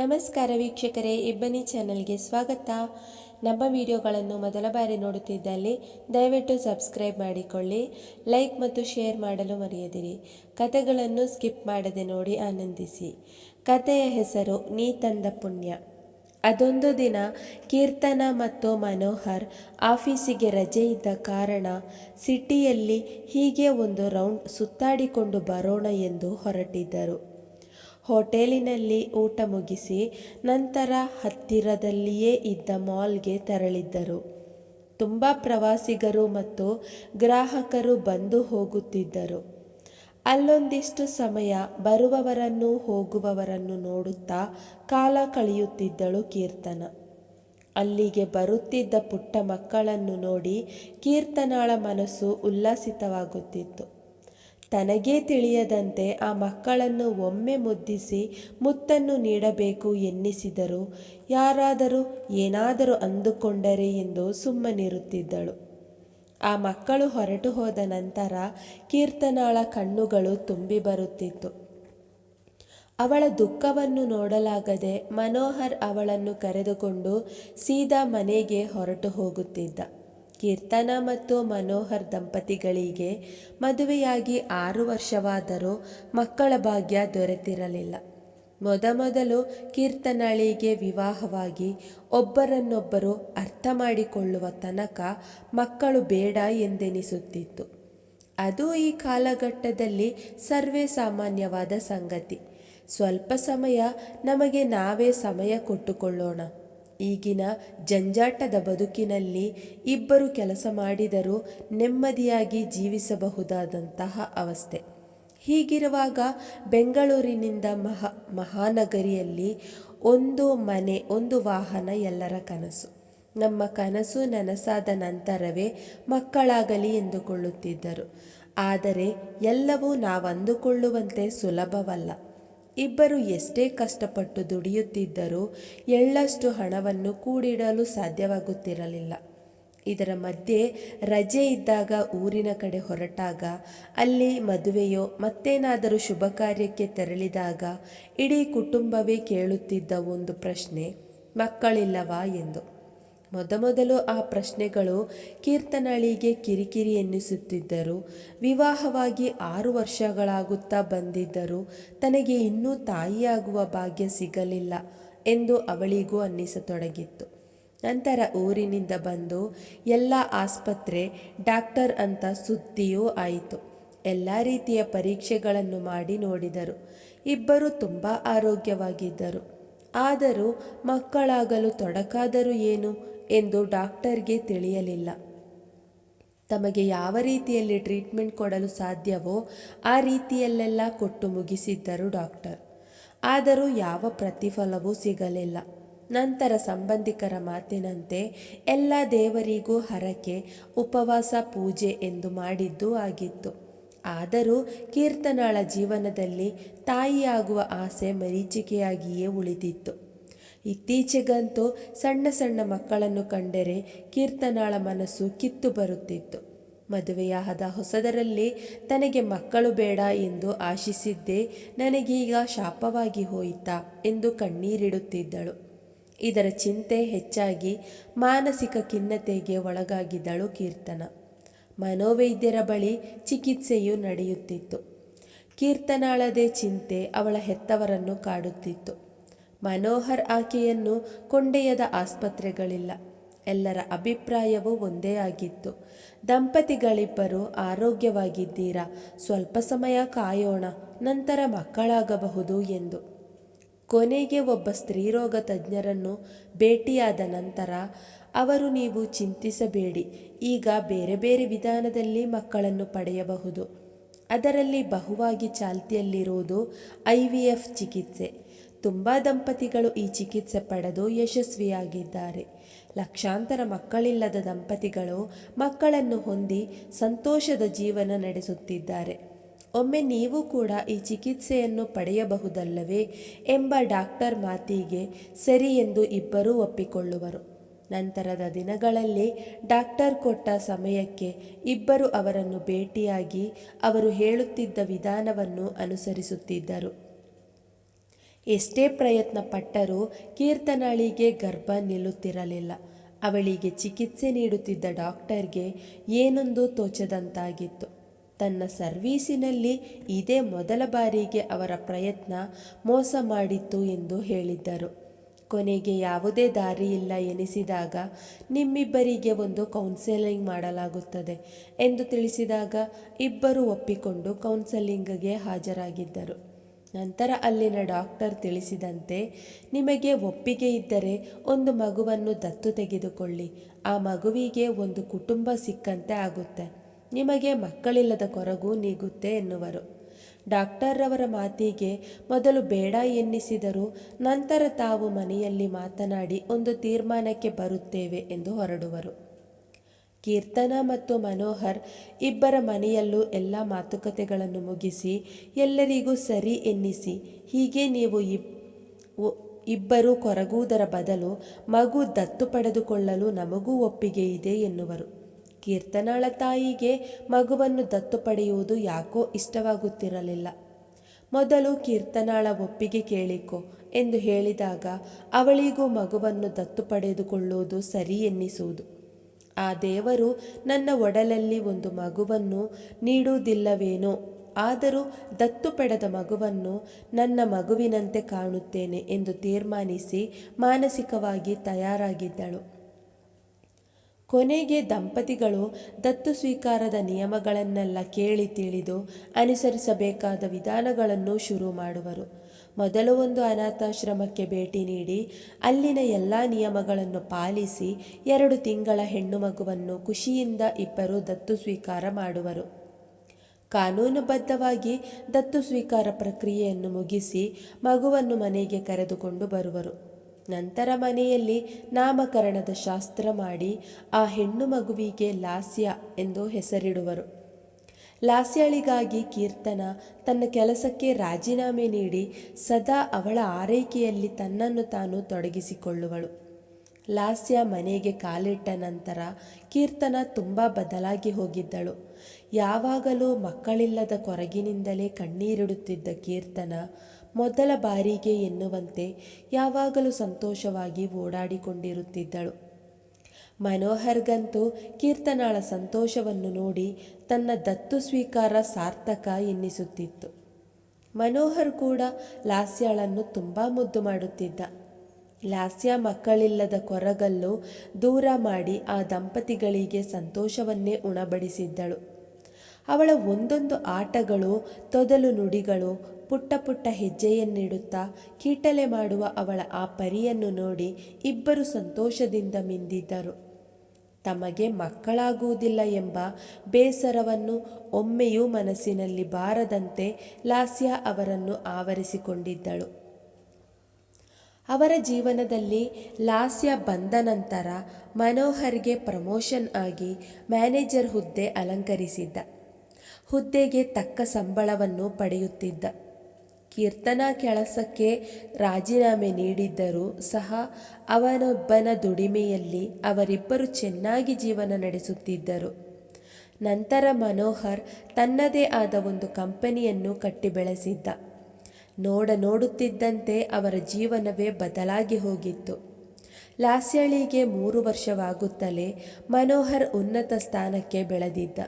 ನಮಸ್ಕಾರ ವೀಕ್ಷಕರೇ, ಇಬ್ಬನಿ ಚಾನಲ್ಗೆ ಸ್ವಾಗತ. ನಮ್ಮ ವಿಡಿಯೋಗಳನ್ನು ಮೊದಲ ಬಾರಿ ನೋಡುತ್ತಿದ್ದಲ್ಲಿ ದಯವಿಟ್ಟು ಸಬ್ಸ್ಕ್ರೈಬ್ ಮಾಡಿಕೊಳ್ಳಿ, ಲೈಕ್ ಮತ್ತು ಶೇರ್ ಮಾಡಲು ಮರೆಯದಿರಿ. ಕಥೆಗಳನ್ನು ಸ್ಕಿಪ್ ಮಾಡದೆ ನೋಡಿ ಆನಂದಿಸಿ. ಕಥೆಯ ಹೆಸರು ನೀ ತಂದ ಪುಣ್ಯ. ಅದೊಂದು ದಿನ ಕೀರ್ತನ ಮತ್ತು ಮನೋಹರ್ ಆಫೀಸಿಗೆ ರಜೆ ಇದ್ದ ಕಾರಣ ಸಿಟಿಯಲ್ಲಿ ಹೀಗೆ ಒಂದು ರೌಂಡ್ ಸುತ್ತಾಡಿಕೊಂಡು ಬರೋಣ ಎಂದು ಹೊರಟಿದ್ದರು. ಹೋಟೆಲಿನಲ್ಲಿ ಊಟ ಮುಗಿಸಿ ನಂತರ ಹತ್ತಿರದಲ್ಲಿಯೇ ಇದ್ದ ಮಾಲ್ಗೆ ತೆರಳಿದ್ದರು. ತುಂಬ ಪ್ರವಾಸಿಗರು ಮತ್ತು ಗ್ರಾಹಕರು ಬಂದು ಹೋಗುತ್ತಿದ್ದರು. ಅಲ್ಲೊಂದಿಷ್ಟು ಸಮಯ ಬರುವವರನ್ನು ಹೋಗುವವರನ್ನು ನೋಡುತ್ತಾ ಕಾಲ ಕಳೆಯುತ್ತಿದ್ದಳು ಕೀರ್ತನ. ಅಲ್ಲಿಗೆ ಬರುತ್ತಿದ್ದ ಪುಟ್ಟ ಮಕ್ಕಳನ್ನು ನೋಡಿ ಕೀರ್ತನಾಳ ಮನಸ್ಸು ಉಲ್ಲಾಸಿತವಾಗುತ್ತಿತ್ತು. ತನಗೇ ತಿಳಿಯದಂತೆ ಆ ಮಕ್ಕಳನ್ನು ಒಮ್ಮೆ ಮುದ್ದಿಸಿ ಮುತ್ತನ್ನು ನೀಡಬೇಕು ಎನ್ನಿಸಿದರು. ಯಾರಾದರೂ ಏನಾದರೂ ಅಂದುಕೊಂಡರೆ ಎಂದು ಸುಮ್ಮನಿರುತ್ತಿದ್ದಳು. ಆ ಮಕ್ಕಳು ಹೊರಟು ಹೋದ ನಂತರ ಕೀರ್ತನಾಳ ಕಣ್ಣುಗಳು ತುಂಬಿ ಬರುತ್ತಿತ್ತು. ಅವಳ ದುಃಖವನ್ನು ನೋಡಲಾಗದೆ ಮನೋಹರ್ ಅವಳನ್ನು ಕರೆದುಕೊಂಡು ಸೀದಾ ಮನೆಗೆ ಹೊರಟು ಹೋಗುತ್ತಿದ್ದ. ಕೀರ್ತನ ಮತ್ತು ಮನೋಹರ್ ದಂಪತಿಗಳಿಗೆ ಮದುವೆಯಾಗಿ ಆರು ವರ್ಷವಾದರೂ ಮಕ್ಕಳ ಭಾಗ್ಯ ದೊರೆತಿರಲಿಲ್ಲ. ಮೊದಮೊದಲು ಕೀರ್ತನಳಿಗೆ ವಿವಾಹವಾಗಿ ಒಬ್ಬರನ್ನೊಬ್ಬರು ಅರ್ಥ ಮಾಡಿಕೊಳ್ಳುವ ತನಕ ಮಕ್ಕಳು ಬೇಡ ಎಂದೆನಿಸುತ್ತಿತ್ತು. ಅದು ಈ ಕಾಲಘಟ್ಟದಲ್ಲಿ ಸರ್ವೇ ಸಾಮಾನ್ಯವಾದ ಸಂಗತಿ. ಸ್ವಲ್ಪ ಸಮಯ ನಮಗೆ ನಾವೇ ಸಮಯ ಕೊಟ್ಟುಕೊಳ್ಳೋಣ. ಈಗಿನ ಜಂಜಾಟದ ಬದುಕಿನಲ್ಲಿ ಇಬ್ಬರು ಕೆಲಸ ಮಾಡಿದರೂ ನೆಮ್ಮದಿಯಾಗಿ ಜೀವಿಸಬಹುದಾದಂತಹ ಅವಸ್ಥೆ. ಹೀಗಿರುವಾಗ ಬೆಂಗಳೂರಿನಿಂದ ಮಹಾ, ಮಹಾನಗರಿಯಲ್ಲಿ ಒಂದು ಮನೆ, ಒಂದು ವಾಹನ ಎಲ್ಲರ ಕನಸು. ನಮ್ಮ ಕನಸು ನನಸಾದ ನಂತರವೇ ಮಕ್ಕಳಾಗಲಿ ಎಂದುಕೊಳ್ಳುತ್ತಿದ್ದರು. ಆದರೆ ಎಲ್ಲವೂ ನಾವಂದುಕೊಳ್ಳುವಂತೆ ಸುಲಭವಲ್ಲ. ಇಬ್ಬರು ಎಷ್ಟೇ ಕಷ್ಟಪಟ್ಟು ದುಡಿಯುತ್ತಿದ್ದರೂ ಎಳ್ಳಷ್ಟು ಹಣವನ್ನು ಕೂಡಿಡಲು ಸಾಧ್ಯವಾಗುತ್ತಿರಲಿಲ್ಲ. ಇದರ ಮಧ್ಯೆ ರಜೆ ಇದ್ದಾಗ ಊರಿನ ಕಡೆ ಹೊರಟಾಗ, ಅಲ್ಲಿ ಮದುವೆಯೋ ಮತ್ತೇನಾದರೂ ಶುಭ ಕಾರ್ಯಕ್ಕೆ ತೆರಳಿದಾಗ ಇಡೀ ಕುಟುಂಬವೇ ಕೇಳುತ್ತಿದ್ದ ಒಂದು ಪ್ರಶ್ನೆ, ಮಕ್ಕಳಿಲ್ಲವಾ ಎಂದು. ಮೊದಮೊದಲು ಆ ಪ್ರಶ್ನೆಗಳು ಕೀರ್ತನಳಿಗೆ ಕಿರಿಕಿರಿ ಎನ್ನಿಸುತ್ತಿದ್ದರು. ವಿವಾಹವಾಗಿ ಆರು ವರ್ಷಗಳಾಗುತ್ತಾ ಬಂದಿದ್ದರು ತನಗೆ ಇನ್ನೂ ತಾಯಿಯಾಗುವ ಭಾಗ್ಯ ಸಿಗಲಿಲ್ಲ ಎಂದು ಅವಳಿಗೂ ಅನ್ನಿಸತೊಡಗಿತ್ತು. ನಂತರ ಊರಿನಿಂದ ಬಂದು ಎಲ್ಲ ಆಸ್ಪತ್ರೆ, ಡಾಕ್ಟರ್ ಅಂತ ಸುದ್ದಿಯೂ ಆಯಿತು. ಎಲ್ಲ ರೀತಿಯ ಪರೀಕ್ಷೆಗಳನ್ನು ಮಾಡಿ ನೋಡಿದರು. ಇಬ್ಬರು ತುಂಬ ಆರೋಗ್ಯವಾಗಿದ್ದರು. ಆದರೂ ಮಕ್ಕಳಾಗಲು ತೊಡಕಾದರೂ ಏನು ಎಂದು ಡಾಕ್ಟರ್ಗೆ ತಿಳಿಯಲಿಲ್ಲ. ತಮಗೆ ಯಾವ ರೀತಿಯಲ್ಲಿ ಟ್ರೀಟ್ಮೆಂಟ್ ಕೊಡಲು ಸಾಧ್ಯವೋ ಆ ರೀತಿಯಲ್ಲೆಲ್ಲ ಕೊಟ್ಟು ಮುಗಿಸಿದ್ದರು ಡಾಕ್ಟರ್. ಆದರೂ ಯಾವ ಪ್ರತಿಫಲವೂ ಸಿಗಲಿಲ್ಲ. ನಂತರ ಸಂಬಂಧಿಕರ ಮಾತಿನಂತೆ, ಎಲ್ಲ ದೇವರಿಗೂ ಹರಕೆ, ಉಪವಾಸ, ಪೂಜೆ ಎಂದು ಮಾಡಿದ್ದೂ ಆಗಿತ್ತು. ಆದರೂ ಕೀರ್ತನಾಳ ಜೀವನದಲ್ಲಿ ತಾಯಿಯಾಗುವ ಆಸೆ ಮರೀಚಿಕೆಯಾಗಿಯೇ ಉಳಿದಿತ್ತು. ಇತ್ತೀಚೆಗಂತೂ ಸಣ್ಣ ಸಣ್ಣ ಮಕ್ಕಳನ್ನು ಕಂಡರೆ ಕೀರ್ತನಾಳ ಮನಸ್ಸು ಕಿತ್ತು ಬರುತ್ತಿತ್ತು. ಮದುವೆಯಾದ ಹೊಸದರಲ್ಲಿ ತನಗೆ ಮಕ್ಕಳು ಬೇಡ ಎಂದು ಆಶಿಸಿದ್ದೇ ನನಗೀಗ ಶಾಪವಾಗಿ ಹೋಯಿತಾ ಎಂದು ಕಣ್ಣೀರಿಡುತ್ತಿದ್ದಳು. ಇದರ ಚಿಂತೆ ಹೆಚ್ಚಾಗಿ ಮಾನಸಿಕ ಖಿನ್ನತೆಗೆ ಒಳಗಾಗಿದ್ದಳು ಕೀರ್ತನ. ಮನೋವೈದ್ಯರ ಬಳಿ ಚಿಕಿತ್ಸೆಯು ನಡೆಯುತ್ತಿತ್ತು. ಕೀರ್ತನಾಳದೆ ಚಿಂತೆ ಅವಳ ಹೆತ್ತವರನ್ನು ಕಾಡುತ್ತಿತ್ತು. ಮನೋಹರ್ ಆಕೆಯನ್ನು ಕೊಂಡೆಯದ ಆಸ್ಪತ್ರೆಗಳಿಲ್ಲ. ಎಲ್ಲರ ಅಭಿಪ್ರಾಯವೂ ಒಂದೇ ಆಗಿತ್ತು. ದಂಪತಿಗಳಿಬ್ಬರು ಆರೋಗ್ಯವಾಗಿದ್ದೀರಾ? ಸ್ವಲ್ಪ ಸಮಯ ಕಾಯೋಣ, ನಂತರ ಮಕ್ಕಳಾಗಬಹುದು ಎಂದು. ಕೊನೆಗೆ ಒಬ್ಬ ಸ್ತ್ರೀರೋಗ ತಜ್ಞರನ್ನು ಭೇಟಿಯಾದ ನಂತರ ಅವರು ನೀವು ಚಿಂತಿಸಬೇಡಿ. ಈಗ ಬೇರೆ ಬೇರೆ ವಿಧಾನದಲ್ಲಿ ಮಕ್ಕಳನ್ನು ಪಡೆಯಬಹುದು. ಅದರಲ್ಲಿ ಬಹುವಾಗಿ ಚಾಲ್ತಿಯಲ್ಲಿರುವುದು ಐ ವಿ ಎಫ್ ಚಿಕಿತ್ಸೆ. ತುಂಬ ದಂಪತಿಗಳು ಈ ಚಿಕಿತ್ಸೆ ಪಡೆದು ಯಶಸ್ವಿಯಾಗಿದ್ದಾರೆ. ಲಕ್ಷಾಂತರ ಮಕ್ಕಳಿಲ್ಲದ ದಂಪತಿಗಳು ಮಕ್ಕಳನ್ನು ಹೊಂದಿ ಸಂತೋಷದ ಜೀವನ ನಡೆಸುತ್ತಿದ್ದಾರೆ. ಒಮ್ಮೆ ನೀವು ಕೂಡ ಈ ಚಿಕಿತ್ಸೆಯನ್ನು ಪಡೆಯಬಹುದಲ್ಲವೇ ಎಂಬ ಡಾಕ್ಟರ್ ಮಾತಿಗೆ ಸರಿ ಎಂದು ಇಬ್ಬರೂ ಒಪ್ಪಿಕೊಳ್ಳುವರು. ನಂತರದ ದಿನಗಳಲ್ಲಿ ಡಾಕ್ಟರ್ ಕೊಟ್ಟ ಸಮಯಕ್ಕೆ ಇಬ್ಬರು ಅವರನ್ನು ಭೇಟಿಯಾಗಿ ಅವರು ಹೇಳುತ್ತಿದ್ದ ವಿಧಾನವನ್ನು ಅನುಸರಿಸುತ್ತಿದ್ದರು. ಎಷ್ಟೇ ಪ್ರಯತ್ನ ಪಟ್ಟರೂ ಕೀರ್ತನಾಳಿಗೆ ಗರ್ಭ ನಿಲ್ಲುತ್ತಿರಲಿಲ್ಲ. ಅವಳಿಗೆ ಚಿಕಿತ್ಸೆ ನೀಡುತ್ತಿದ್ದ ಡಾಕ್ಟರ್ಗೆ ಏನೊಂದು ತೋಚದಂತಾಗಿತ್ತು. ತನ್ನ ಸರ್ವೀಸಿನಲ್ಲಿ ಇದೇ ಮೊದಲ ಬಾರಿಗೆ ಅವರ ಪ್ರಯತ್ನ ಮೋಸ ಮಾಡಿತ್ತು ಎಂದು ಹೇಳಿದ್ದರು. ಕೊನೆಗೆ ಯಾವುದೇ ದಾರಿ ಇಲ್ಲ ಎನಿಸಿದಾಗ ನಿಮ್ಮಿಬ್ಬರಿಗೆ ಒಂದು ಕೌನ್ಸೆಲಿಂಗ್ ಮಾಡಲಾಗುತ್ತದೆ ಎಂದು ತಿಳಿಸಿದಾಗ ಇಬ್ಬರು ಒಪ್ಪಿಕೊಂಡು ಕೌನ್ಸೆಲಿಂಗ್ಗೆ ಹಾಜರಾಗಿದ್ದರು. ನಂತರ ಅಲ್ಲಿನ ಡಾಕ್ಟರ್ ತಿಳಿಸಿದಂತೆ, ನಿಮಗೆ ಒಪ್ಪಿಗೆ ಇದ್ದರೆ ಒಂದು ಮಗುವನ್ನು ದತ್ತು ತೆಗೆದುಕೊಳ್ಳಿ. ಆ ಮಗುವಿಗೆ ಒಂದು ಕುಟುಂಬ ಸಿಕ್ಕಂತೆ ಆಗುತ್ತೆ. ನಿಮಗೆ ಮಕ್ಕಳಿಲ್ಲದ ಕೊರಗು ನೀಗುತ್ತೆ ಎನ್ನುವರು. ಡಾಕ್ಟರ್ ಅವರ ಮಾತಿಗೆ ಮೊದಲು ಬೇಡ ಎನ್ನಿಸಿದರು ನಂತರ ತಾವು ಮನೆಯಲ್ಲಿ ಮಾತನಾಡಿ ಒಂದು ತೀರ್ಮಾನಕ್ಕೆ ಬರುತ್ತೇವೆ ಎಂದು ಹೊರಡುವರು. ಕೀರ್ತನ ಮತ್ತು ಮನೋಹರ್ ಇಬ್ಬರ ಮನೆಯಲ್ಲೂ ಎಲ್ಲ ಮಾತುಕತೆಗಳನ್ನು ಮುಗಿಸಿ, ಎಲ್ಲರಿಗೂ ಸರಿ ಎನ್ನಿಸಿ, ಹೀಗೆ ನೀವು ಇಬ್ ಇಬ್ಬರು ಕೊರಗುವುದರ ಬದಲು ಮಗು ದತ್ತು ಪಡೆದುಕೊಳ್ಳಲು ನಮಗೂ ಒಪ್ಪಿಗೆ ಇದೆ ಎನ್ನುವರು. ಕೀರ್ತನಾಳ ತಾಯಿಗೆ ಮಗುವನ್ನು ದತ್ತು ಪಡೆಯುವುದು ಯಾಕೋ ಇಷ್ಟವಾಗುತ್ತಿರಲಿಲ್ಲ. ಮೊದಲು ಕೀರ್ತನಾಳ ಒಪ್ಪಿಗೆ ಕೇಳಿಕೊ ಎಂದು ಹೇಳಿದಾಗ ಅವಳಿಗೂ ಮಗುವನ್ನು ದತ್ತು ಪಡೆದುಕೊಳ್ಳುವುದು ಸರಿ ಎನ್ನಿಸುವುದು. ಆ ದೇವರು ನನ್ನ ಒಡಲಲ್ಲಿ ಒಂದು ಮಗುವನ್ನು ನೀಡುವುದಿಲ್ಲವೇನೋ, ಆದರೂ ದತ್ತು ಪಡೆದ ಮಗುವನ್ನು ನನ್ನ ಮಗುವಿನಂತೆ ಕಾಣುತ್ತೇನೆ ಎಂದು ತೀರ್ಮಾನಿಸಿ ಮಾನಸಿಕವಾಗಿ ತಯಾರಾಗಿದ್ದಳು. ಕೊನೆಗೆ ದಂಪತಿಗಳು ದತ್ತು ಸ್ವೀಕಾರದ ನಿಯಮಗಳನ್ನೆಲ್ಲ ಕೇಳಿ ತಿಳಿದು ಅನುಸರಿಸಬೇಕಾದ ವಿಧಾನಗಳನ್ನು ಶುರು ಮಾಡುವರು. ಮೊದಲು ಒಂದು ಅನಾಥಾಶ್ರಮಕ್ಕೆ ಭೇಟಿ ನೀಡಿ ಅಲ್ಲಿನ ಎಲ್ಲ ನಿಯಮಗಳನ್ನು ಪಾಲಿಸಿ ಎರಡು ತಿಂಗಳ ಹೆಣ್ಣು ಮಗುವನ್ನು ಖುಷಿಯಿಂದ ಇಬ್ಬರು ದತ್ತು ಸ್ವೀಕಾರ ಮಾಡುವರು. ಕಾನೂನುಬದ್ಧವಾಗಿ ದತ್ತು ಸ್ವೀಕಾರ ಪ್ರಕ್ರಿಯೆಯನ್ನು ಮುಗಿಸಿ ಮಗುವನ್ನು ಮನೆಗೆ ಕರೆದುಕೊಂಡು ಬರುವರು. ನಂತರ ಮನೆಯಲ್ಲಿ ನಾಮಕರಣದ ಶಾಸ್ತ್ರ ಮಾಡಿ ಆ ಹೆಣ್ಣು ಮಗುವಿಗೆ ಲಾಸ್ಯ ಎಂದು ಹೆಸರಿಡುವರು. ಲಾಸ್ಯಳಿಗಾಗಿ ಕೀರ್ತನ ತನ್ನ ಕೆಲಸಕ್ಕೆ ರಾಜೀನಾಮೆ ನೀಡಿ ಸದಾ ಅವಳ ಆರೈಕೆಯಲ್ಲಿ ತನ್ನನ್ನು ತಾನು ತೊಡಗಿಸಿಕೊಳ್ಳುವಳು. ಲಾಸ್ಯ ಮನೆಗೆ ಕಾಲಿಟ್ಟ ನಂತರ ಕೀರ್ತನ ತುಂಬ ಬದಲಾಗಿ ಹೋಗಿದ್ದಳು. ಯಾವಾಗಲೂ ಮಕ್ಕಳಿಲ್ಲದ ಕೊರಗಿನಿಂದಲೇ ಕಣ್ಣೀರಿಡುತ್ತಿದ್ದ ಕೀರ್ತನ ಮೊದಲ ಬಾರಿಗೆ ಎನ್ನುವಂತೆ ಯಾವಾಗಲೂ ಸಂತೋಷವಾಗಿ ಓಡಾಡಿಕೊಂಡಿರುತ್ತಿದ್ದಳು. ಮನೋಹರ್ಗಂತೂ ಕೀರ್ತನಾಳ ಸಂತೋಷವನ್ನು ನೋಡಿ ತನ್ನ ದತ್ತು ಸ್ವೀಕಾರ ಸಾರ್ಥಕ ಎನ್ನಿಸುತ್ತಿತ್ತು. ಮನೋಹರ್ ಕೂಡ ಲಾಸ್ಯಾಳನ್ನು ತುಂಬ ಮುದ್ದು ಮಾಡುತ್ತಿದ್ದ. ಲಾಸ್ಯ ಮಕ್ಕಳಿಲ್ಲದ ಕೊರಗಲ್ಲು ದೂರ ಮಾಡಿ ಆ ದಂಪತಿಗಳಿಗೆ ಸಂತೋಷವನ್ನೇ ಉಣಬಡಿಸಿದ್ದಳು. ಅವಳ ಒಂದೊಂದು ಆಟಗಳು, ತೊದಲು ನುಡಿಗಳು ಪುಟ್ಟ ಪುಟ್ಟ ಹೆಜ್ಜೆಯನ್ನಿಡುತ್ತಾ ಕೀಟಲೆ ಮಾಡುವ ಅವಳ ಆ ಪರಿಯನ್ನು ನೋಡಿ ಇಬ್ಬರು ಸಂತೋಷದಿಂದ ಮಿಂದಿದ್ದರು. ತಮಗೆ ಮಕ್ಕಳಾಗುವುದಿಲ್ಲ ಎಂಬ ಬೇಸರವನ್ನು ಒಮ್ಮೆಯೂ ಮನಸ್ಸಿನಲ್ಲಿ ಬಾರದಂತೆ ಲಾಸ್ಯ ಅವರನ್ನು ಆವರಿಸಿಕೊಂಡಿದ್ದಳು. ಅವರ ಜೀವನದಲ್ಲಿ ಲಾಸ್ಯ ಬಂದ ನಂತರ ಮನೋಹರ್ಗೆ ಪ್ರಮೋಷನ್ ಆಗಿ ಮ್ಯಾನೇಜರ್ ಹುದ್ದೆ ಅಲಂಕರಿಸಿದ್ದ. ಹುದ್ದೆಗೆ ತಕ್ಕ ಸಂಬಳವನ್ನು ಪಡೆಯುತ್ತಿದ್ದ. ಕೀರ್ತನಾ ಕೆಲಸಕ್ಕೆ ರಾಜೀನಾಮೆ ನೀಡಿದ್ದರೂ ಸಹ ಅವನೊಬ್ಬನ ದುಡಿಮೆಯಲ್ಲಿ ಅವರಿಬ್ಬರು ಚೆನ್ನಾಗಿ ಜೀವನ ನಡೆಸುತ್ತಿದ್ದರು. ನಂತರ ಮನೋಹರ್ ತನ್ನದೇ ಆದ ಒಂದು ಕಂಪನಿಯನ್ನು ಕಟ್ಟಿ ಬೆಳೆಸಿದ್ದ ನೋಡ ನೋಡುತ್ತಿದ್ದಂತೆ ಅವರ ಜೀವನವೇ ಬದಲಾಗಿ ಹೋಗಿತ್ತು. ಲಾಸ್ಯಳಿಗೆ ಮೂರು ವರ್ಷವಾಗುತ್ತಲೇ ಮನೋಹರ್ ಉನ್ನತ ಸ್ಥಾನಕ್ಕೆ ಬೆಳೆದಿದ್ದ.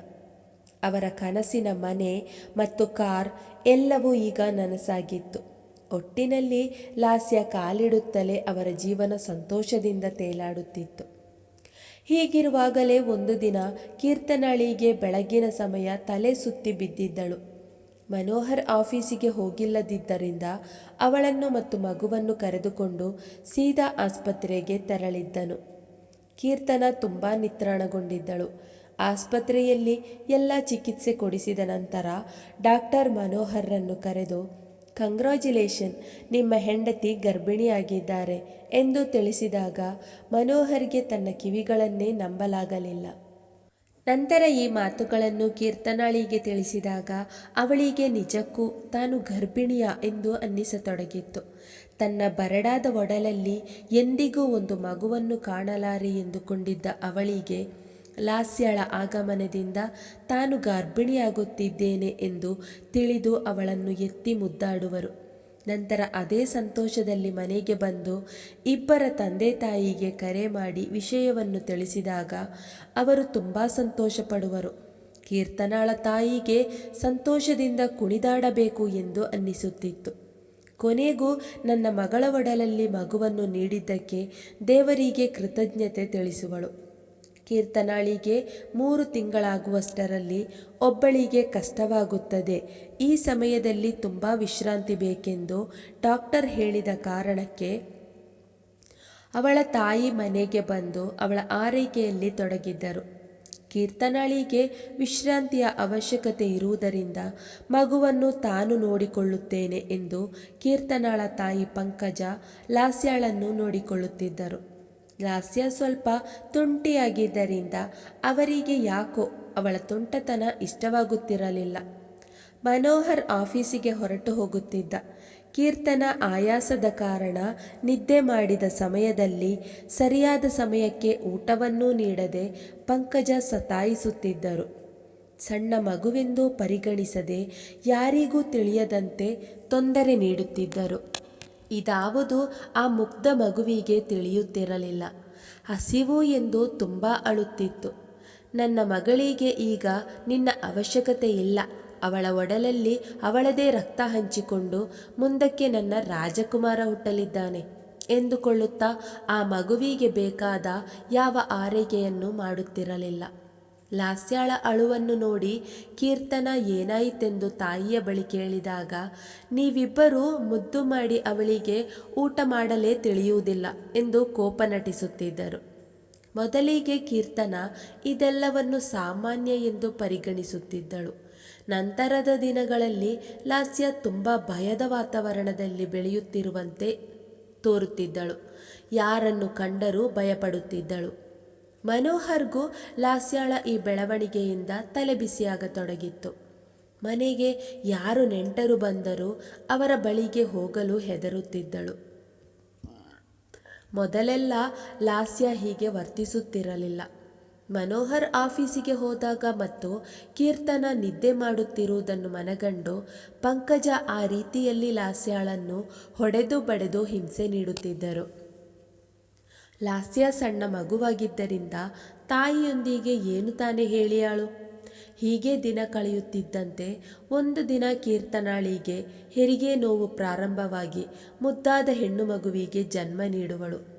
ಅವರ ಕನಸಿನ ಮನೆ ಮತ್ತು ಕಾರ್ ಎಲ್ಲವೂ ಈಗ ನನಸಾಗಿತ್ತು. ಒಟ್ಟಿನಲ್ಲಿ ಲಾಸ್ಯ ಕಾಲಿಡುತ್ತಲೇ ಅವರ ಜೀವನ ಸಂತೋಷದಿಂದ ತೇಲಾಡುತ್ತಿತ್ತು. ಹೀಗಿರುವಾಗಲೇ ಒಂದು ದಿನ ಕೀರ್ತನಾಳಿಗೆ ಬೆಳಗಿನ ಸಮಯ ತಲೆ ಸುತ್ತಿ ಬಿದ್ದಿದ್ದಳು. ಮನೋಹರ್ ಆಫೀಸಿಗೆ ಹೋಗಿಲ್ಲದಿದ್ದರಿಂದ ಅವಳನ್ನು ಮತ್ತು ಮಗುವನ್ನು ಕರೆದುಕೊಂಡು ಸೀದಾ ಆಸ್ಪತ್ರೆಗೆ ತೆರಳಿದ್ದನು. ಕೀರ್ತನ ತುಂಬ ನಿತ್ರಾಣಗೊಂಡಿದ್ದಳು. ಆಸ್ಪತ್ರೆಯಲ್ಲಿ ಎಲ್ಲ ಚಿಕಿತ್ಸೆ ಕೊಡಿಸಿದ ನಂತರ ಡಾಕ್ಟರ್ ಮನೋಹರ್ರನ್ನು ಕರೆದು ಕಂಗ್ರಾಚ್ಯುಲೇಷನ್ ನಿಮ್ಮ ಹೆಂಡತಿ ಗರ್ಭಿಣಿಯಾಗಿದ್ದಾರೆ ಎಂದು ತಿಳಿಸಿದಾಗ ಮನೋಹರ್ಗೆ ತನ್ನ ಕಿವಿಗಳನ್ನೇ ನಂಬಲಾಗಲಿಲ್ಲ. ನಂತರ ಈ ಮಾತುಗಳನ್ನು ಕೀರ್ತನಾಳಿಗೆ ತಿಳಿಸಿದಾಗ ಅವಳಿಗೆ, ನಿಜಕ್ಕೂ ತಾನು ಗರ್ಭಿಣಿಯ ಎಂದು ಅನ್ನಿಸತೊಡಗಿತ್ತು. ತನ್ನ ಬರಡಾದ ಒಡಲಲ್ಲಿ ಎಂದಿಗೂ ಒಂದು ಮಗುವನ್ನು ಕಾಣಲಾರೆ ಎಂದುಕೊಂಡಿದ್ದ ಅವಳಿಗೆ ಲಾಸ್ಯಳ ಆಗಮನದಿಂದ ತಾನು ಗರ್ಭಿಣಿಯಾಗುತ್ತಿದ್ದೇನೆ ಎಂದು ತಿಳಿದು ಅವಳನ್ನು ಎತ್ತಿ ಮುದ್ದಾಡುವರು. ನಂತರ ಅದೇ ಸಂತೋಷದಲ್ಲಿ ಮನೆಗೆ ಬಂದು ಇಬ್ಬರ ತಂದೆ ತಾಯಿಗೆ ಕರೆ ಮಾಡಿ ವಿಷಯವನ್ನು ತಿಳಿಸಿದಾಗ ಅವರು ತುಂಬ ಸಂತೋಷಪಡುವರು. ಕೀರ್ತನಾಳ ತಾಯಿಗೆ ಸಂತೋಷದಿಂದ ಕುಣಿದಾಡಬೇಕು ಎಂದು ಅನ್ನಿಸುತ್ತಿತ್ತು. ಕೊನೆಗೂ ನನ್ನ ಮಗಳ ಒಡಲಲ್ಲಿ ಮಗುವನ್ನು ನೀಡಿದ್ದಕ್ಕೆ ದೇವರಿಗೆ ಕೃತಜ್ಞತೆ ತಿಳಿಸುವಳು. ಕೀರ್ತನಾಳಿಗೆ ಮೂರು ತಿಂಗಳಾಗುವಷ್ಟರಲ್ಲಿ ಒಬ್ಬಳಿಗೆ ಕಷ್ಟವಾಗುತ್ತದೆ. ಈ ಸಮಯದಲ್ಲಿ ತುಂಬ ವಿಶ್ರಾಂತಿ ಬೇಕೆಂದು ಡಾಕ್ಟರ್ ಹೇಳಿದ ಕಾರಣಕ್ಕೆ ಅವಳ ತಾಯಿ ಮನೆಗೆ ಬಂದು ಅವಳ ಆರೈಕೆಯಲ್ಲಿ ತೊಡಗಿದ್ದರು. ಕೀರ್ತನಾಳಿಗೆ ವಿಶ್ರಾಂತಿಯ ಅವಶ್ಯಕತೆ ಇರುವುದರಿಂದ ಮಗುವನ್ನು ತಾನು ನೋಡಿಕೊಳ್ಳುತ್ತೇನೆ ಎಂದು ಕೀರ್ತನಾಳ ತಾಯಿ ಪಂಕಜ ಲಾಸ್ಯಾಳನ್ನು ನೋಡಿಕೊಳ್ಳುತ್ತಿದ್ದರು. ಲಾಸ್ಯ ಸ್ವಲ್ಪ ತುಂಟಿಯಾಗಿದ್ದರಿಂದ ಅವರಿಗೆ ಯಾಕೋ ಅವಳ ತುಂಟತನ ಇಷ್ಟವಾಗುತ್ತಿರಲಿಲ್ಲ. ಮನೋಹರ್ ಆಫೀಸಿಗೆ ಹೊರಟು ಹೋಗುತ್ತಿದ್ದ. ಕೀರ್ತನ ಆಯಾಸದ ಕಾರಣ ನಿದ್ದೆ ಮಾಡಿದ ಸಮಯದಲ್ಲಿ ಸರಿಯಾದ ಸಮಯಕ್ಕೆ ಊಟವನ್ನೂ ನೀಡದೆ ಪಂಕಜ ಸತಾಯಿಸುತ್ತಿದ್ದರು. ಸಣ್ಣ ಮಗುವೆಂದು ಪರಿಗಣಿಸದೆ ಯಾರಿಗೂ ತಿಳಿಯದಂತೆ ತೊಂದರೆ ನೀಡುತ್ತಿದ್ದರು. ಇದಾವುದು ಆ ಮುಗ್ಧ ಮಗುವಿಗೆ ತಿಳಿಯುತ್ತಿರಲಿಲ್ಲ. ಹಸಿವು ಎಂದು ತುಂಬ ಅಳುತ್ತಿತ್ತು. ನನ್ನ ಮಗಳಿಗೆ ಈಗ ನಿನ್ನ ಅವಶ್ಯಕತೆ ಇಲ್ಲ. ಅವಳ ಒಡಲಲ್ಲಿ ಅವಳದೇ ರಕ್ತ ಹಂಚಿಕೊಂಡು ಮುಂದಕ್ಕೆ ನನ್ನ ರಾಜಕುಮಾರ ಹುಟ್ಟಲಿದ್ದಾನೆ ಎಂದುಕೊಳ್ಳುತ್ತಾ ಆ ಮಗುವಿಗೆ ಬೇಕಾದ ಯಾವ ಆರೈಕೆಯನ್ನು ಮಾಡುತ್ತಿರಲಿಲ್ಲ. ಲಾಸ್ಯಾಳ ಅಳುವನ್ನು ನೋಡಿ ಕೀರ್ತನ ಏನಾಯಿತೆಂದು ತಾಯಿಯ ಬಳಿ ಕೇಳಿದಾಗ, ನೀವಿಬ್ಬರೂ ಮುದ್ದು ಮಾಡಿ ಅವಳಿಗೆ ಊಟ ಮಾಡಲೇ ತಿಳಿಯುವುದಿಲ್ಲ ಎಂದು ಕೋಪ ನಟಿಸುತ್ತಿದ್ದರು. ಮೊದಲಿಗೆ ಕೀರ್ತನ ಇದೆಲ್ಲವನ್ನು ಸಾಮಾನ್ಯ ಎಂದು ಪರಿಗಣಿಸುತ್ತಿದ್ದಳು. ನಂತರದ ದಿನಗಳಲ್ಲಿ ಲಾಸ್ಯ ತುಂಬ ಭಯದ ವಾತಾವರಣದಲ್ಲಿ ಬೆಳೆಯುತ್ತಿರುವಂತೆ ತೋರುತ್ತಿದ್ದಳು. ಯಾರನ್ನು ಕಂಡರೂ ಭಯಪಡುತ್ತಿದ್ದಳು. ಮನೋಹರ್ಗೂ ಲಾಸ್ಯಾಳ ಈ ಬೆಳವಣಿಗೆಯಿಂದ ತಲೆಬಿಸಿಯಾಗತೊಡಗಿತ್ತು. ಮನೆಗೆ ಯಾರು ನೆಂಟರು ಬಂದರೂ ಅವರ ಬಳಿಗೆ ಹೋಗಲು ಹೆದರುತ್ತಿದ್ದಳು. ಮೊದಲೆಲ್ಲ ಲಾಸ್ಯ ಹೀಗೆ ವರ್ತಿಸುತ್ತಿರಲಿಲ್ಲ. ಮನೋಹರ್ ಆಫೀಸಿಗೆ ಹೋದಾಗ ಮತ್ತು ಕೀರ್ತನ ನಿದ್ದೆ ಮಾಡುತ್ತಿರುವುದನ್ನು ಮನಗಂಡು ಪಂಕಜ ಆ ರೀತಿಯಲ್ಲಿ ಲಾಸ್ಯಾಳನ್ನು ಹೊಡೆದು ಬಡೆದು ಹಿಂಸೆ ನೀಡುತ್ತಿದ್ದರು. ಲಾಸ್ಯ ಸಣ್ಣ ಮಗುವಾಗಿದ್ದರಿಂದ ತಾಯಿಯೊಂದಿಗೆ ಏನು ತಾನೇ ಹೇಳಿಯಾಳು? ಹೀಗೆ ದಿನ ಕಳೆಯುತ್ತಿದ್ದಂತೆ ಒಂದು ದಿನ ಕೀರ್ತನಾಳಿಗೆ ಹೆರಿಗೆ ನೋವು ಪ್ರಾರಂಭವಾಗಿ ಮುದ್ದಾದ ಹೆಣ್ಣು ಮಗುವಿಗೆ ಜನ್ಮ ನೀಡುವಳು.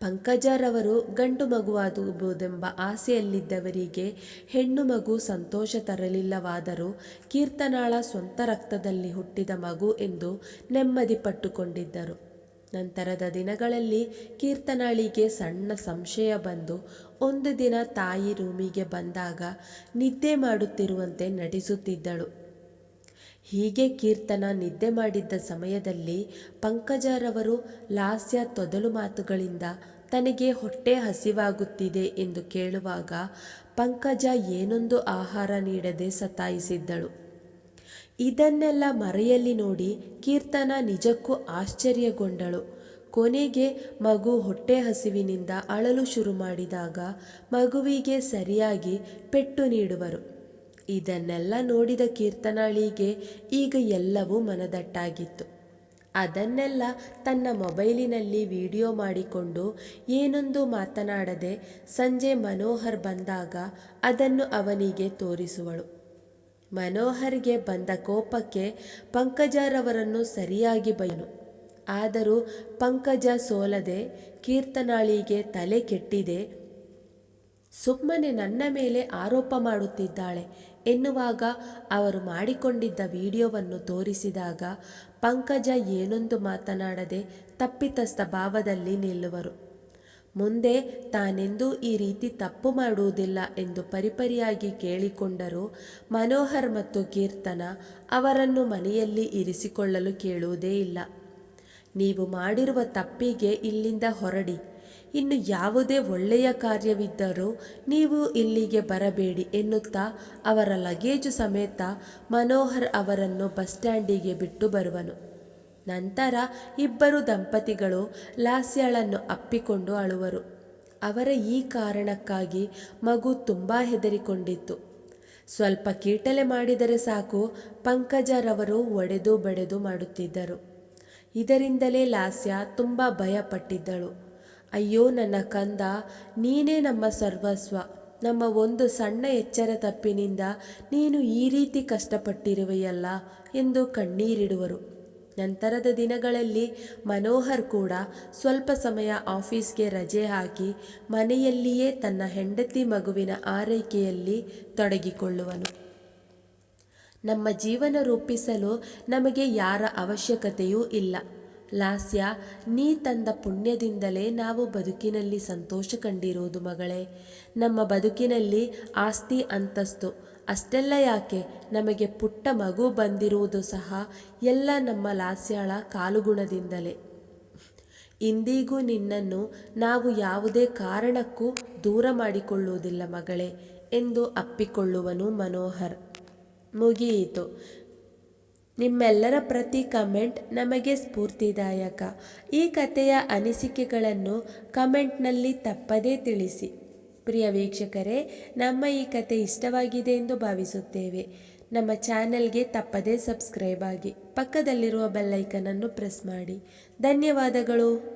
ಪಂಕಜರವರು ಗಂಡು ಮಗುವಾಗುವುದೆಂಬ ಆಸೆಯಲ್ಲಿದ್ದವರಿಗೆ ಹೆಣ್ಣು ಮಗು ಸಂತೋಷ ತರಲಿಲ್ಲವಾದರೂ ಕೀರ್ತನಾಳ ಸ್ವಂತ ರಕ್ತದಲ್ಲಿ ಹುಟ್ಟಿದ ಮಗು ಎಂದು ನೆಮ್ಮದಿ ಪಟ್ಟುಕೊಂಡಿದ್ದರು. ನಂತರದ ದಿನಗಳಲ್ಲಿ ಕೀರ್ತನಾಳಿಗೆ ಸಣ್ಣ ಸಂಶಯ ಬಂದು ಒಂದು ದಿನ ತಾಯಿ ರೂಮಿಗೆ ಬಂದಾಗ ನಿದ್ದೆ ಮಾಡುತ್ತಿರುವಂತೆ ನಟಿಸುತ್ತಿದ್ದಳು. ಹೀಗೆ ಕೀರ್ತನ ನಿದ್ದೆ ಮಾಡಿದ್ದ ಸಮಯದಲ್ಲಿ ಪಂಕಜರವರು ಲಾಸ್ಯ ತೊದಲು ಮಾತುಗಳಿಂದ ತನಗೆ ಹೊಟ್ಟೆ ಹಸಿವಾಗುತ್ತಿದೆ ಎಂದು ಕೇಳುವಾಗ ಪಂಕಜ ಏನೊಂದು ಆಹಾರ ನೀಡದೆ ಸತಾಯಿಸಿದ್ದಳು. ಇದನ್ನೆಲ್ಲ ಮರೆಯಲ್ಲಿ ನೋಡಿ ಕೀರ್ತನ ನಿಜಕ್ಕೂ ಆಶ್ಚರ್ಯಗೊಂಡಳು. ಕೊನೆಗೆ ಮಗು ಹೊಟ್ಟೆ ಹಸಿವಿನಿಂದ ಅಳಲು ಶುರು ಮಾಡಿದಾಗ ಮಗುವಿಗೆ ಸರಿಯಾಗಿ ಪೆಟ್ಟು ನೀಡುವರು. ಇದನ್ನೆಲ್ಲ ನೋಡಿದ ಕೀರ್ತನಾಳಿಗೆ ಈಗ ಎಲ್ಲವೂ ಮನದಟ್ಟಾಗಿತ್ತು. ಅದನ್ನೆಲ್ಲ ತನ್ನ ಮೊಬೈಲಿನಲ್ಲಿ ವಿಡಿಯೋ ಮಾಡಿಕೊಂಡು ಏನೊಂದು ಮಾತನಾಡದೆ ಸಂಜೆ ಮನೋಹರ್ ಬಂದಾಗ ಅದನ್ನು ಅವನಿಗೆ ತೋರಿಸುವಳು. ಮನೋಹರ್ಗೆ ಬಂದ ಕೋಪಕ್ಕೆ ಪಂಕಜರವರನ್ನು ಸರಿಯಾಗಿ ಬಯನು ಆದರೂ ಪಂಕಜ ಸೋಲದೆ ಕೀರ್ತನಾಳಿಗೆ ತಲೆ ಕೆಟ್ಟಿದೆ. ಸುಮ್ಮನೆ ನನ್ನ ಮೇಲೆ ಆರೋಪ ಮಾಡುತ್ತಿದ್ದಾಳೆ ಎನ್ನುವಾಗ ಅವರು ಮಾಡಿಕೊಂಡಿದ್ದ ವಿಡಿಯೋವನ್ನು ತೋರಿಸಿದಾಗ ಪಂಕಜ ಏನೊಂದು ಮಾತನಾಡದೆ ತಪ್ಪಿತಸ್ಥ ಭಾವದಲ್ಲಿ ನಿಲ್ಲುವರು. ಮುಂದೆ ತಾನೆಂದೂ ಈ ರೀತಿ ತಪ್ಪು ಮಾಡುವುದಿಲ್ಲ ಎಂದು ಪರಿಪರಿಯಾಗಿ ಕೇಳಿಕೊಂಡರೂ ಮನೋಹರ್ ಮತ್ತು ಕೀರ್ತನ ಅವರನ್ನು ಮನೆಯಲ್ಲಿ ಇರಿಸಿಕೊಳ್ಳಲು ಕೇಳುವುದೇ ಇಲ್ಲ. ನೀವು ಮಾಡಿರುವ ತಪ್ಪಿಗೆ ಇಲ್ಲಿಂದ ಹೊರಡಿ. ಇನ್ನು ಯಾವುದೇ ಒಳ್ಳೆಯ ಕಾರ್ಯವಿದ್ದರೂ ನೀವು ಇಲ್ಲಿಗೆ ಬರಬೇಡಿ ಎನ್ನುತ್ತಾ ಅವರ ಲಗೇಜು ಸಮೇತ ಮನೋಹರ್ ಅವರನ್ನು ಬಸ್ ಸ್ಟ್ಯಾಂಡಿಗೆ ಬಿಟ್ಟು ಬರುವನು. ನಂತರ ಇಬ್ಬರು ದಂಪತಿಗಳು ಲಾಸ್ಯಳನ್ನು ಅಪ್ಪಿಕೊಂಡು ಅಳುವರು. ಅವರ ಈ ಕಾರಣಕ್ಕಾಗಿ ಮಗು ತುಂಬ ಹೆದರಿಕೊಂಡಿತ್ತು. ಸ್ವಲ್ಪ ಕೀಟಲೆ ಮಾಡಿದರೆ ಸಾಕು, ಪಂಕಜರವರು ಒಡೆದು ಬಡೆದು ಮಾಡುತ್ತಿದ್ದರು. ಇದರಿಂದಲೇ ಲಾಸ್ಯ ತುಂಬ ಭಯಪಟ್ಟಿದ್ದಳು. ಅಯ್ಯೋ ನನ್ನ ಕಂದ, ನೀನೇ ನಮ್ಮ ಸರ್ವಸ್ವ. ನಮ್ಮ ಒಂದು ಸಣ್ಣ ಎಚ್ಚರ ತಪ್ಪಿನಿಂದ ನೀನು ಈ ರೀತಿ ಕಷ್ಟಪಟ್ಟಿರುವೆಯಲ್ಲ ಎಂದು ಕಣ್ಣೀರಿಡುವರು. ನಂತರದ ದಿನಗಳಲ್ಲಿ ಮನೋಹರ್ ಕೂಡ ಸ್ವಲ್ಪ ಸಮಯ ಆಫೀಸ್ಗೆ ರಜೆ ಹಾಕಿ ಮನೆಯಲ್ಲಿಯೇ ತನ್ನ ಹೆಂಡತಿ ಮಗುವಿನ ಆರೈಕೆಯಲ್ಲಿ ತೊಡಗಿಕೊಳ್ಳುವನು. ನಮ್ಮ ಜೀವನ ರೂಪಿಸಲು ನಮಗೆ ಯಾರ ಅವಶ್ಯಕತೆಯೂ ಇಲ್ಲ. ಲಾಸ್ಯ, ನೀ ತಂದ ಪುಣ್ಯದಿಂದಲೇ ನಾವು ಬದುಕಿನಲ್ಲಿ ಸಂತೋಷ ಕಂಡಿರುವುದು ಮಗಳೇ. ನಮ್ಮ ಬದುಕಿನಲ್ಲಿ ಆಸ್ತಿ ಅಂತಸ್ತು ಅಷ್ಟೆಲ್ಲ ಯಾಕೆ ನಮಗೆ ಪುಟ್ಟ ಮಗು ಬಂದಿರುವುದು ಸಹ ಎಲ್ಲ ನಮ್ಮ ಲಾಸ್ಯಾಳ ಕಾಲುಗುಣದಿಂದಲೇ. ಇಂದಿಗೂ ನಿನ್ನನ್ನು ನಾವು ಯಾವುದೇ ಕಾರಣಕ್ಕೂ ದೂರ ಮಾಡಿಕೊಳ್ಳುವುದಿಲ್ಲ ಮಗಳೇ ಎಂದು ಅಪ್ಪಿಕೊಳ್ಳುವನು ಮನೋಹರ್. ಮುಗಿಯಿತು. ನಿಮ್ಮೆಲ್ಲರ ಪ್ರತಿ ಕಮೆಂಟ್ ನಮಗೆ ಸ್ಫೂರ್ತಿದಾಯಕ. ಈ ಕಥೆಯ ಅನಿಸಿಕೆಗಳನ್ನು ಕಮೆಂಟ್ನಲ್ಲಿ ತಪ್ಪದೇ ತಿಳಿಸಿ. ಪ್ರಿಯ ವೀಕ್ಷಕರೇ, ನಮ್ಮ ಈ ಕತೆ ಇಷ್ಟವಾಗಿದೆ ಎಂದು ಭಾವಿಸುತ್ತೇವೆ. ನಮ್ಮ ಚಾನೆಲ್ಗೆ ತಪ್ಪದೇ ಸಬ್ಸ್ಕ್ರೈಬ್ ಆಗಿ, ಪಕ್ಕದಲ್ಲಿರುವ ಬೆಲ್ಲೈಕನನ್ನು ಪ್ರೆಸ್ ಮಾಡಿ. ಧನ್ಯವಾದಗಳು.